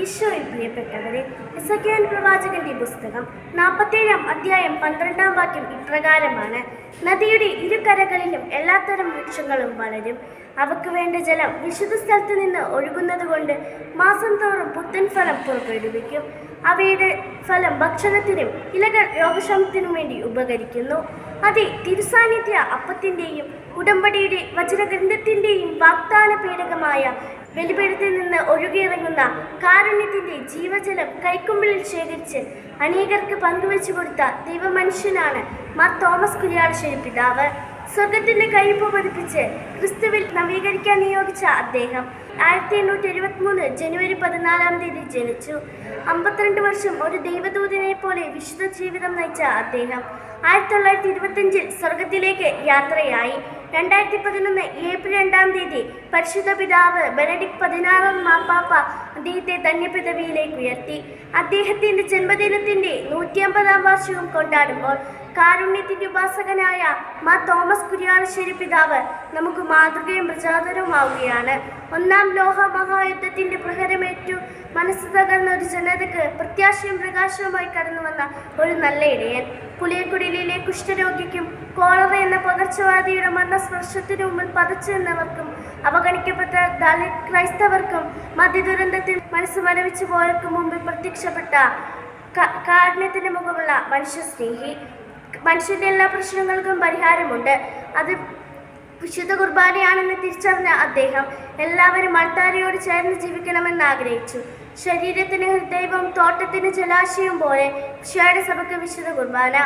ഈശോയിൽ പ്രിയപ്പെട്ടവരെ ഇസക്കിയൽ പ്രവാചകന്റെ പുസ്തകം നാൽപ്പത്തേഴാം അധ്യായം പന്ത്രണ്ടാം വാക്യം ഇപ്രകാരമാണ്. നദിയുടെ ഇരുകരകളിലും എല്ലാത്തരം വൃക്ഷങ്ങളും വളരും. അവക്ക് വേണ്ട ജലം വിശുദ്ധ സ്ഥലത്ത് നിന്ന് ഒഴുകുന്നത് കൊണ്ട് മാസം തോറും പുത്തൻ ഫലം പുറപ്പെടുവിക്കും. അവയുടെ ഫലം ഭക്ഷണത്തിനും ഇലകൾ രോഗശമനത്തിനും വേണ്ടി ഉപകരിക്കുന്നു. അതെ തിരുസാന്നിധ്യ അപ്പത്തിന്റെയും ഉടമ്പടിയുടെ വചനഗ്രന്ഥത്തിന്റെയും വാഗ്ദാന പേടകമായ വെളിപ്പെടുത്തിൽ നിന്ന് ഒഴുകിയിറങ്ങുന്ന കാരുണ്യത്തിന്റെ ജീവജലം കൈക്കുമ്പിളിൽ ശേഖരിച്ച് അനേകർക്ക് പങ്കുവെച്ചു കൊടുത്ത ദൈവമനുഷ്യനാണ് മാർ തോമസ് കുര്യാളശ്ശേരി പിതാവ്. സ്വർഗത്തിന്റെ കഴിപ്പ് പതിപ്പിച്ച് ക്രിസ്തുവിൽ നവീകരിക്കാൻ നിയോഗിച്ച അദ്ദേഹം ആയിരത്തി എണ്ണൂറ്റി എഴുപത്തി മൂന്ന് ജനുവരി പതിനാലാം തീയതി ജനിച്ചു. അമ്പത്തിരണ്ട് വർഷം ഒരു ദൈവദൂതനെ പോലെ വിശുദ്ധ ജീവിതം നയിച്ച അദ്ദേഹം ആയിരത്തി തൊള്ളായിരത്തി ഇരുപത്തിയഞ്ചിൽ സ്വർഗത്തിലേക്ക് യാത്രയായി. രണ്ടായിരത്തി പതിനൊന്ന് ഏപ്രിൽ രണ്ടാം തീയതി പരിശുദ്ധ പിതാവ് ബെനഡിക് പതിനാറാം മാപ്പാപ്പ അദ്ദേഹത്തെ ധന്യപദവിയിലേക്ക് ഉയർത്തി. അദ്ദേഹത്തിന്റെ നൂറ്റി നൂറ്റിയമ്പതാം വാർഷികം കൊണ്ടാടുമ്പോൾ കാരുണ്യത്തിന്റെ ഉപാസകനായ മാ തോമസ് കുര്യാണശ്ശേരി പിതാവ് നമുക്ക് മാതൃകയും പ്രചോദനവുമാവുകയാണ്. ഒന്നാം ലോക മഹായുദ്ധത്തിന്റെ പ്രഹരമേറ്റു മനസ്സ് തകർന്ന ഒരു ജനതയ്ക്ക് പ്രത്യാശയും പ്രകാശവുമായി കടന്നു വന്ന ഒരു നല്ല ഇടയൻ. പുളിയക്കുടിലെ കുഷ്ഠരോഗിക്കും കോളറ എന്ന പകർച്ചവാദിയുടെ മരണസ്പർശത്തിനു മുമ്പിൽ പതച്ചു നിന്നവർക്കും അവഗണിക്കപ്പെട്ട ദളിത് ക്രൈസ്തവർക്കും മദ്യദുരന്തത്തിൽ മനസ്സ് മരവിച്ചു പോയവർക്കും മുമ്പിൽ പ്രത്യക്ഷപ്പെട്ട കാഠിന്യത്തിന് മുഖമുള്ള മനുഷ്യസ്നേഹി. മനുഷ്യന്റെ എല്ലാ പ്രശ്നങ്ങൾക്കും പരിഹാരമുണ്ട്. അത് വിശുദ്ധ കുർബാനയാണെന്ന് തിരിച്ചറിഞ്ഞ അദ്ദേഹം എല്ലാവരും അൾത്താരയോട് ചേർന്ന് ജീവിക്കണമെന്ന് ആഗ്രഹിച്ചു. ശരീരത്തിന് ഹൃദയവും തോട്ടത്തിന് ജലാശയം പോലെ ക്ഷേടസഭയ്ക്ക് സഭയ്ക്ക് വിശുദ്ധ കുർബാന.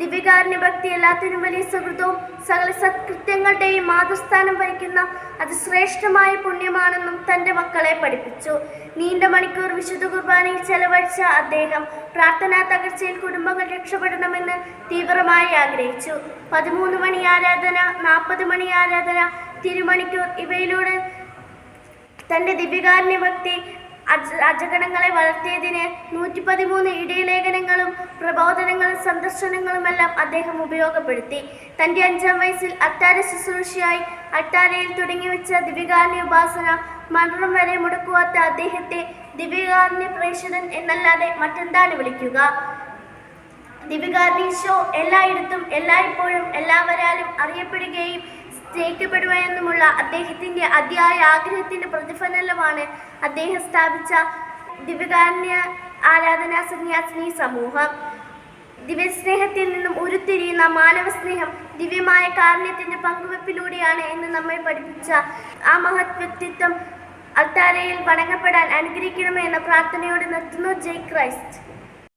ദിവ്യകാരുണ്യ ഭക്തി എല്ലാത്തിനും വലിയ സുഹൃതവും സകല സത്കൃത്യങ്ങളുടെയും മാതൃസ്ഥാനം വഹിക്കുന്ന അത് ശ്രേഷ്ഠമായ പുണ്യമാണെന്നും തന്റെ മക്കളെ പഠിപ്പിച്ചു. നീണ്ട മണിക്കൂർ വിശുദ്ധ കുർബാനയിൽ ചെലവഴിച്ച അദ്ദേഹം പ്രാർത്ഥനാ തകർച്ചയിൽ കുടുംബങ്ങൾ രക്ഷപ്പെടണമെന്ന് തീവ്രമായി ആഗ്രഹിച്ചു. പതിമൂന്ന് മണി ആരാധന നാൽപ്പത് മണി ആരാധന തിരുമണിക്കൂർ ഇവയിലൂടെ തന്റെ ദിവ്യകാരുണ്യ ഭക്തി അജഗണങ്ങളെ വളർത്തിയതിന് നൂറ്റി പതിമൂന്ന് ഇടയലേഖനങ്ങളും പ്രബോധനങ്ങളും സന്ദർശനങ്ങളുമെല്ലാം അദ്ദേഹം ഉപയോഗപ്പെടുത്തി. തന്റെ അഞ്ചാം വയസ്സിൽ അത്താര ശുശ്രൂഷയായി അട്ടാരയിൽ തുടങ്ങിവെച്ച ദിവ്യകാരുണ്യ ഉപാസന മരണം വരെ മുടക്കുവാത്ത അദ്ദേഹത്തെ ദിവ്യകാരുണ്യ പ്രേക്ഷകൻ എന്നല്ലാതെ മറ്റെന്താണ് വിളിക്കുക? ദിവികാർണീശോ എല്ലായിടത്തും എല്ലായ്പ്പോഴും എല്ലാവരാലും അറിയപ്പെടുകയും സ്നേഹിക്കപ്പെടുകയെന്നുമുള്ള അദ്ദേഹത്തിന്റെ അതിയായ ആഗ്രഹത്തിന്റെ പ്രതിഫലനമാണ് അദ്ദേഹം സ്ഥാപിച്ച ദിവ്യകാരുണ്യ ആരാധനാ സന്യാസിനി സമൂഹം. ദിവ്യസ്നേഹത്തിൽ നിന്നും ഉരുത്തിരിയുന്ന മാനവ സ്നേഹം ദിവ്യമായ കാരുണ്യത്തിന്റെ പങ്കുവെപ്പിലൂടെയാണ് എന്ന് നമ്മെ പഠിപ്പിച്ച ആ മഹത് വ്യക്തിത്വം അത്താരയിൽ വണങ്ങപ്പെടാൻ അനുഗ്രഹിക്കണമെന്ന പ്രാർത്ഥനയോടെ നിർത്തുന്നു. ജയ് ക്രൈസ്റ്റ്.